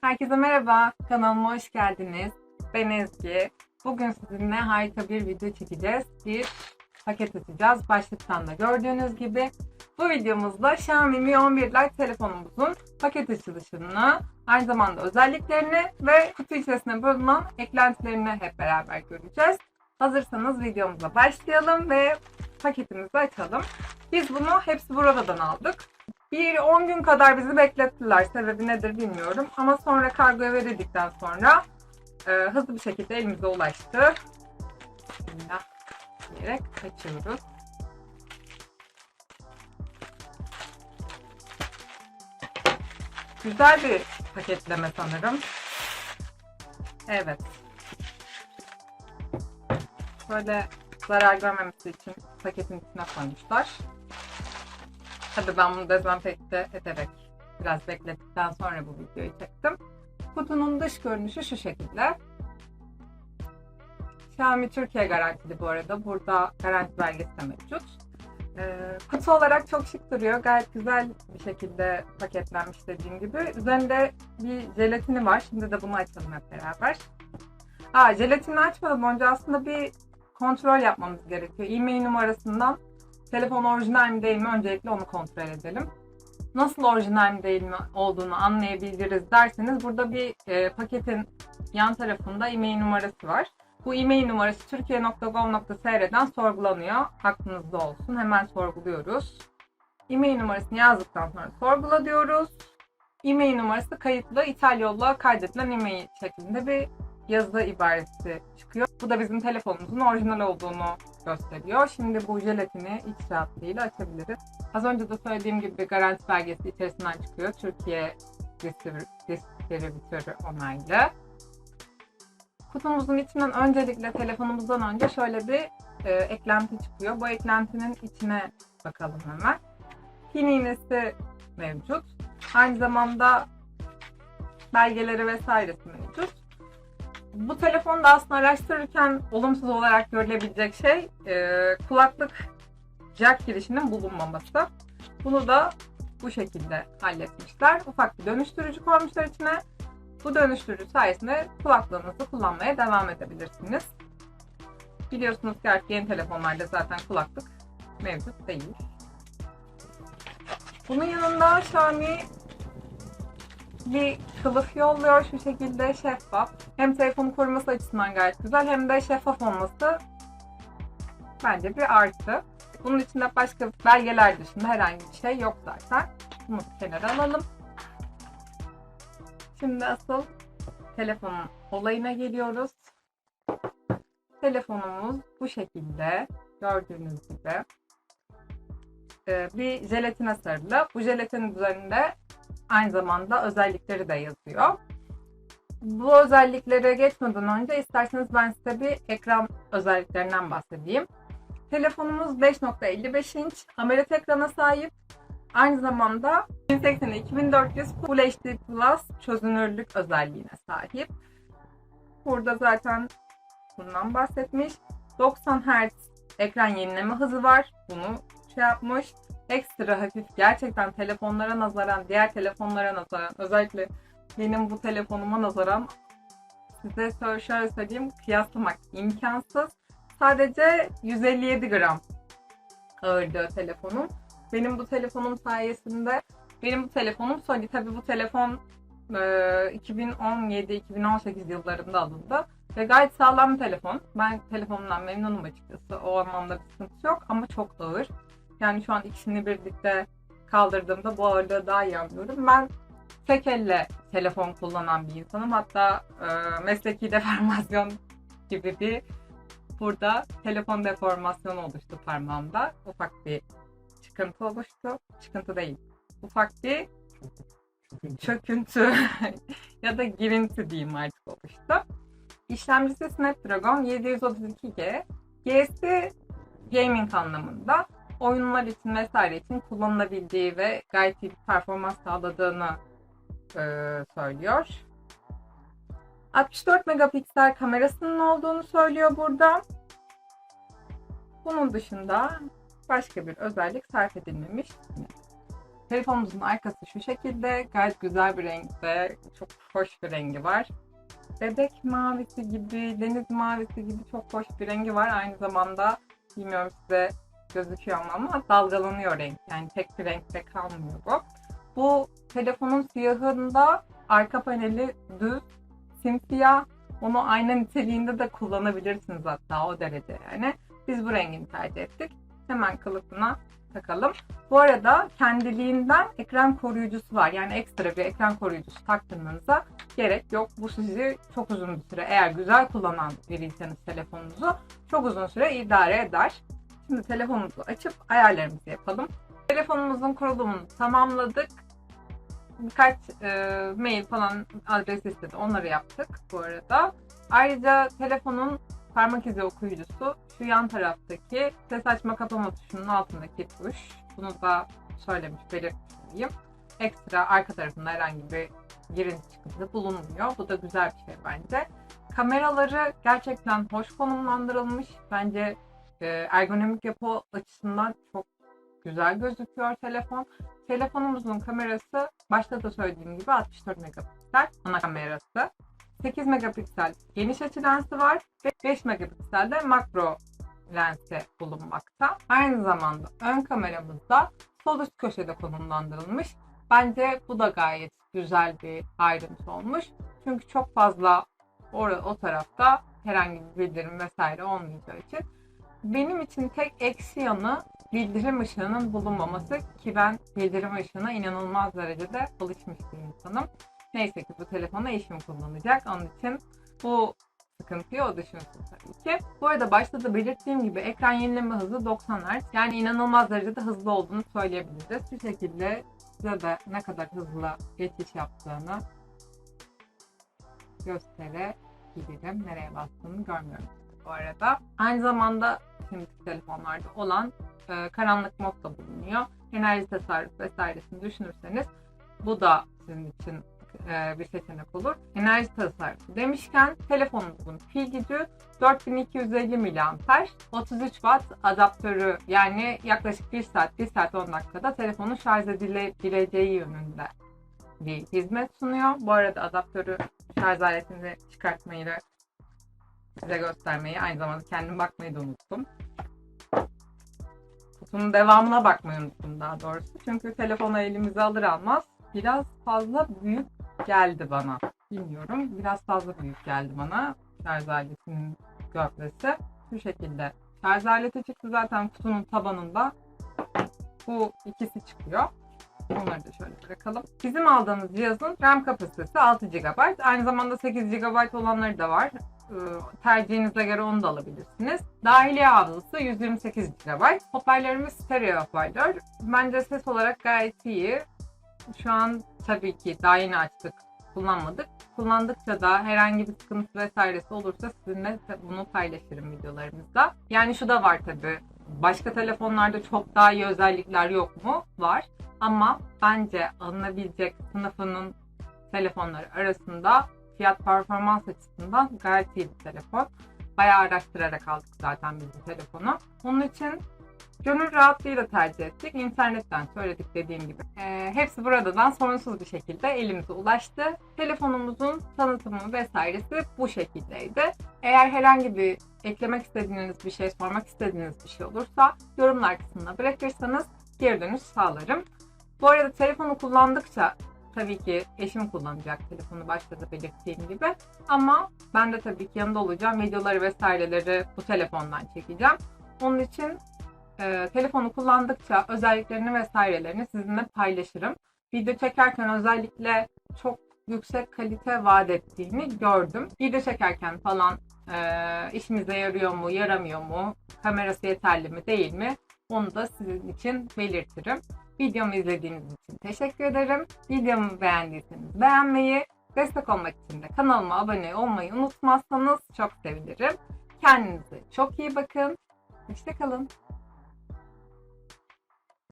Herkese merhaba, kanalıma hoş geldiniz. Ben Ezgi. Bugün sizinle harika bir video çekeceğiz. Bir paket açacağız. Başlıktan da gördüğünüz gibi. Bu videomuzda Xiaomi Mi 11 Lite telefonumuzun paket açılışını, aynı zamanda özelliklerini ve kutu içerisinde bulunan eklentilerini hep beraber göreceğiz. Hazırsanız videomuza başlayalım ve paketimizi açalım. Biz bunu hepsi buradan aldık. Bir 10 gün kadar bizi beklettiler. Sebebi nedir bilmiyorum. Ama sonra kargoya verildikten sonra e, hızlı bir şekilde elimize ulaştı. Bismillah diyerek açıyoruz. Güzel bir paketleme sanırım. Evet. Böyle zarar görmemesi için paketin içine koymuşlar. Tabii ben bunu dezenfekte ederek biraz beklettikten sonra bu videoyu çektim. Kutunun dış görünüşü şu şekilde. Xiaomi Türkiye garantili bu arada. Burada garanti belgesi de mevcut. Ee, kutu olarak çok şık duruyor. Gayet güzel bir şekilde paketlenmiş dediğim gibi. Üzerinde bir jelatini var. Şimdi de bunu açalım hep beraber. Aa, jelatini açmadan önce aslında bir kontrol yapmamız gerekiyor. E-mail numarasından telefon orijinal mi değil mi öncelikle onu kontrol edelim. Nasıl orijinal mi değil mi olduğunu anlayabiliriz derseniz burada bir e, paketin yan tarafında e-mail numarası var. Bu e-mail numarası türkiye.gov.tr'den sorgulanıyor. Aklınızda olsun. Hemen sorguluyoruz. E-mail numarasını yazdıktan sonra sorgula diyoruz. E-mail numarası kayıtlı İthal yolla kaydedilen e-mail şeklinde bir yazı ibaresi çıkıyor. Bu da bizim telefonumuzun orijinal olduğunu gösteriyor. Şimdi bu jelatini iç rahatlığıyla açabiliriz. Az önce de söylediğim gibi garanti belgesi içerisinden çıkıyor. Türkiye distribütörü onaylı. Kutumuzun içinden öncelikle telefonumuzdan önce şöyle bir e, eklenti çıkıyor. Bu eklentinin içine bakalım hemen. Pin iğnesi mevcut. Aynı zamanda belgeleri vesairesi mevcut. Bu telefonu da aslında araştırırken olumsuz olarak görülebilecek şey e, kulaklık jack girişinin bulunmaması. Bunu da bu şekilde halletmişler. Ufak bir dönüştürücü koymuşlar içine. Bu dönüştürücü sayesinde kulaklığınızı kullanmaya devam edebilirsiniz. Biliyorsunuz ki artık yeni telefonlarda zaten kulaklık mevcut değil. Bunun yanında Xiaomi bir kılıf yolluyor şu şekilde şeffaf. Hem telefonu koruması açısından gayet güzel hem de şeffaf olması bence bir artı. Bunun içinde başka belgeler dışında herhangi bir şey yok zaten. Bunu kenara alalım. Şimdi asıl telefonun olayına geliyoruz. Telefonumuz bu şekilde gördüğünüz gibi Ee, bir jelatine sarılı. Bu jelatinin üzerinde aynı zamanda özellikleri de yazıyor. Bu özelliklere geçmeden önce isterseniz ben size bir ekran özelliklerinden bahsedeyim. Telefonumuz 5.55 inç AMOLED ekrana sahip. Aynı zamanda 1080'e 2400 Full HD Plus çözünürlük özelliğine sahip. Burada zaten bundan bahsetmiş. 90 Hz ekran yenileme hızı var. Bunu şey yapmış. Ekstra hafif gerçekten telefonlara nazaran, diğer telefonlara nazaran özellikle benim bu telefonuma nazaran size şöyle- söyleyeyim kıyaslamak imkansız. Sadece 157 gram ağırlığı telefonum. Benim bu telefonum sayesinde benim bu telefonum Sony. Tabi bu telefon e, 2017-2018 yıllarında alındı. Ve gayet sağlam bir telefon. Ben telefonumdan memnunum açıkçası. O anlamda bir sıkıntı yok ama çok ağır. Yani şu an ikisini birlikte kaldırdığımda bu ağırlığı daha iyi anlıyorum. Ben tek elle telefon kullanan bir insanım. Hatta e, mesleki deformasyon gibi bir burada telefon deformasyonu oluştu parmağımda. Ufak bir çıkıntı oluştu. Çıkıntı değil. Ufak bir çöküntü ya da girinti diyeyim artık oluştu. İşlemcisi Snapdragon 732G. G'si gaming anlamında oyunlar için vesaire için kullanılabildiği ve gayet iyi bir performans sağladığını e, söylüyor. 64 megapiksel kamerasının olduğunu söylüyor burada. Bunun dışında başka bir özellik sarf edilmemiş. Telefonumuzun arkası şu şekilde. Gayet güzel bir renkte. Çok hoş bir rengi var. Bebek mavisi gibi, deniz mavisi gibi çok hoş bir rengi var. Aynı zamanda bilmiyorum size gözüküyor ama dalgalanıyor renk. Yani tek bir renkte kalmıyor bu. Bu telefonun siyahında arka paneli düz, simsiyah. Onu ayna niteliğinde de kullanabilirsiniz hatta o derece yani. Biz bu rengini tercih ettik. Hemen kılıfına takalım. Bu arada kendiliğinden ekran koruyucusu var. Yani ekstra bir ekran koruyucusu taktırmanıza gerek yok. Bu sizi çok uzun bir süre eğer güzel kullanan biriyseniz telefonunuzu çok uzun süre idare eder. Şimdi telefonumuzu açıp ayarlarımızı yapalım. Telefonumuzun kurulumunu tamamladık. Birkaç e, mail falan adres istedi. Onları yaptık bu arada. Ayrıca telefonun parmak izi okuyucusu şu yan taraftaki ses açma kapama tuşunun altındaki tuş. Bunu da söylemiş belirtmeliyim. Ekstra arka tarafında herhangi bir girinti çıkıntı bulunmuyor. Bu da güzel bir şey bence. Kameraları gerçekten hoş konumlandırılmış. Bence e, ergonomik yapı açısından çok güzel gözüküyor telefon. Telefonumuzun kamerası başta da söylediğim gibi 64 megapiksel ana kamerası. 8 megapiksel geniş açı lensi var ve 5 megapiksel de makro lensi bulunmakta. Aynı zamanda ön kameramızda sol üst köşede konumlandırılmış. Bence bu da gayet güzel bir ayrıntı olmuş. Çünkü çok fazla o, o tarafta herhangi bir bildirim vesaire olmayacağı için. Benim için tek eksi yanı bildirim ışığının bulunmaması ki ben bildirim ışığına inanılmaz derecede alışmış bir insanım. Neyse ki bu telefonu eşim kullanacak. Onun için bu sıkıntıyı o düşünsün tabii ki. Bu arada başta da belirttiğim gibi ekran yenileme hızı 90 Hz. Yani inanılmaz derecede hızlı olduğunu söyleyebiliriz. Bu şekilde size de ne kadar hızlı geçiş yaptığını gösterebilirim. Nereye bastığını görmüyorum bu arada. Aynı zamanda şimdiki telefonlarda olan e, karanlık mod da bulunuyor. Enerji tasarruf vesairesini düşünürseniz bu da sizin için e, bir seçenek olur. Enerji tasarrufu demişken telefonumuzun pil gücü 4250 mAh, 33 Watt adaptörü yani yaklaşık 1 saat, 1 saat 10 dakikada telefonun şarj edilebileceği yönünde bir hizmet sunuyor. Bu arada adaptörü şarj aletini çıkartmayı da size göstermeyi aynı zamanda kendim bakmayı da unuttum. Kutunun devamına bakmayı unuttum daha doğrusu. Çünkü telefonu elimize alır almaz biraz fazla büyük geldi bana. Bilmiyorum. Biraz fazla büyük geldi bana. Şarj aletinin gövdesi. Şu şekilde. Şarj aleti çıktı zaten kutunun tabanında. Bu ikisi çıkıyor. Onları da şöyle bırakalım. Bizim aldığımız cihazın RAM kapasitesi 6 GB. Aynı zamanda 8 GB olanları da var. Ee, Tercihinize göre onu da alabilirsiniz. Dahiliye hafızası 128 GB. Hoparlörümüz stereo hoparlör. Bence ses olarak gayet iyi. Şu an tabii ki daha yeni açtık, kullanmadık. Kullandıkça da herhangi bir sıkıntı vesairesi olursa sizinle bunu paylaşırım videolarımızda. Yani şu da var tabii. Başka telefonlarda çok daha iyi özellikler yok mu? Var. Ama bence alınabilecek sınıfının telefonları arasında fiyat performans açısından gayet iyi bir telefon. Bayağı araştırarak aldık zaten biz bu telefonu. Onun için Gönül rahatlığıyla tercih ettik. İnternetten söyledik dediğim gibi. E, hepsi buradan sorunsuz bir şekilde elimize ulaştı. Telefonumuzun tanıtımı vesairesi bu şekildeydi. Eğer herhangi bir eklemek istediğiniz bir şey, sormak istediğiniz bir şey olursa yorumlar kısmına bırakırsanız geri dönüş sağlarım. Bu arada telefonu kullandıkça tabii ki eşim kullanacak telefonu başta da belirttiğim gibi. Ama ben de tabii ki yanında olacağım. Videoları vesaireleri bu telefondan çekeceğim. Onun için e, telefonu kullandıkça özelliklerini vesairelerini sizinle paylaşırım. Video çekerken özellikle çok yüksek kalite vaat ettiğini gördüm. Video çekerken falan e, işimize yarıyor mu, yaramıyor mu, kamerası yeterli mi, değil mi? Onu da sizin için belirtirim. Videomu izlediğiniz için teşekkür ederim. Videomu beğendiyseniz beğenmeyi, destek olmak için de kanalıma abone olmayı unutmazsanız çok sevinirim. Kendinize çok iyi bakın. Hoşçakalın.